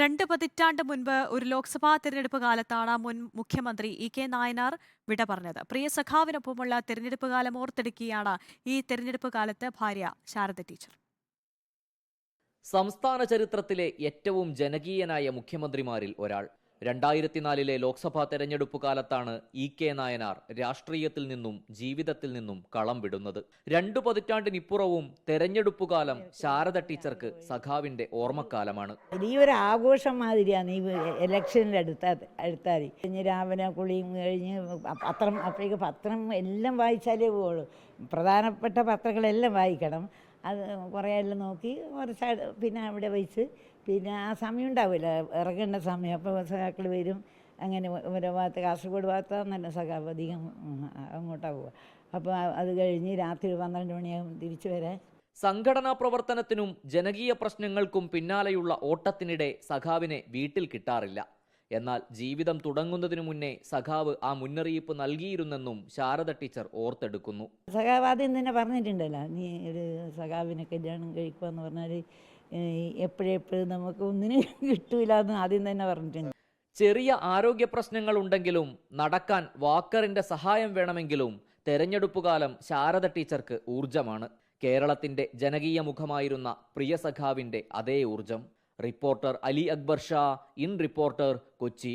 രണ്ട് പതിറ്റാണ്ട് മുൻപ് ഒരു ലോക്സഭാ തെരഞ്ഞെടുപ്പ് കാലത്താണ് മുൻ മുഖ്യമന്ത്രി ഇ കെ നായനാർ വിട പറഞ്ഞത്. പ്രിയ സഖാവിനൊപ്പമുള്ള തെരഞ്ഞെടുപ്പ് കാലം ഓർത്തെടുക്കുകയാണ് ഈ തെരഞ്ഞെടുപ്പ് കാലത്ത് ഭാര്യ ശാരദ ടീച്ചർ. സംസ്ഥാന ചരിത്രത്തിലെ ഏറ്റവും ജനകീയനായ മുഖ്യമന്ത്രിമാരിൽ ഒരാൾ. രണ്ടായിരത്തിനാലിലെ ലോക്സഭാ തെരഞ്ഞെടുപ്പ് കാലത്താണ് ഇ കെ നായനാർ രാഷ്ട്രീയത്തിൽ നിന്നും ജീവിതത്തിൽ നിന്നും കളം വിടുന്നത്. രണ്ടു പതിറ്റാണ്ടിനിപ്പുറവും തെരഞ്ഞെടുപ്പ് കാലം ശാരദ ടീച്ചർക്ക് സഖാവിന്റെ ഓർമ്മക്കാലമാണ്. ഈ ഒരു ആഘോഷം മാതിരിയാണ് ഈ ഇലക്ഷനിൽ അടുത്ത കഴിഞ്ഞ് രാവിലെ കുളിയും കഴിഞ്ഞ് പത്രം അപ്പോഴേക്ക് പത്രം എല്ലാം വായിച്ചാലേ പ്രധാനപ്പെട്ട പത്രങ്ങളെല്ലാം വായിക്കണം. അത് കുറേ എല്ലാം നോക്കി കുറച്ച് പിന്നെ അവിടെ വെച്ച് പിന്നെ ആ സമയം ഉണ്ടാവില്ല. ഇറങ്ങേണ്ട സമയം. അപ്പോൾ സഖാക്കൾ വരും. അങ്ങനെ ഓരോ ഭാഗത്ത് കാസർഗോഡ് ഭാഗത്താന്നല്ല സഖാവ് അധികം അങ്ങോട്ടാണ് പോവുക. അപ്പോൾ അത് കഴിഞ്ഞ് രാത്രി പന്ത്രണ്ട് മണിയാകും തിരിച്ചു വരാൻ. സംഘടനാ പ്രവർത്തനത്തിനും ജനകീയ പ്രശ്നങ്ങൾക്കും പിന്നാലെയുള്ള ഓട്ടത്തിനിടെ സഖാവിനെ വീട്ടിൽ കിട്ടാറില്ല. എന്നാൽ ജീവിതം തുടങ്ങുന്നതിനു മുന്നേ സഖാവ് ആ മുന്നറിയിപ്പ് നൽകിയിരുന്നെന്നും ശാരദ ടീച്ചർ ഓർത്തെടുക്കുന്നു. സഖാവ് ആദ്യം തന്നെ പറഞ്ഞിട്ടുണ്ടല്ലോ? നീ ഒരു സഖാവിനെ കല്യാണം കഴിക്കുമെന്ന് പറഞ്ഞാൽ എപ്പോഴെപ്പോഴും നമുക്ക് ഒന്നിനും കിട്ടൂല എന്ന് ആദ്യം തന്നെ പറഞ്ഞിട്ടുണ്ട്. ചെറിയ ആരോഗ്യ പ്രശ്നങ്ങൾ ഉണ്ടെങ്കിലും നടക്കാൻ വാക്കറിന്റെ സഹായം വേണമെങ്കിലും തെരഞ്ഞെടുപ്പ് കാലം ശാരദ ടീച്ചർക്ക് ഊർജമാണ് കേരളത്തിന്റെ ജനകീയ മുഖമായിരുന്ന പ്രിയ സഖാവിന്റെ അതേ ഊർജം reporter Ali Akbar Shah in reporter Kochi.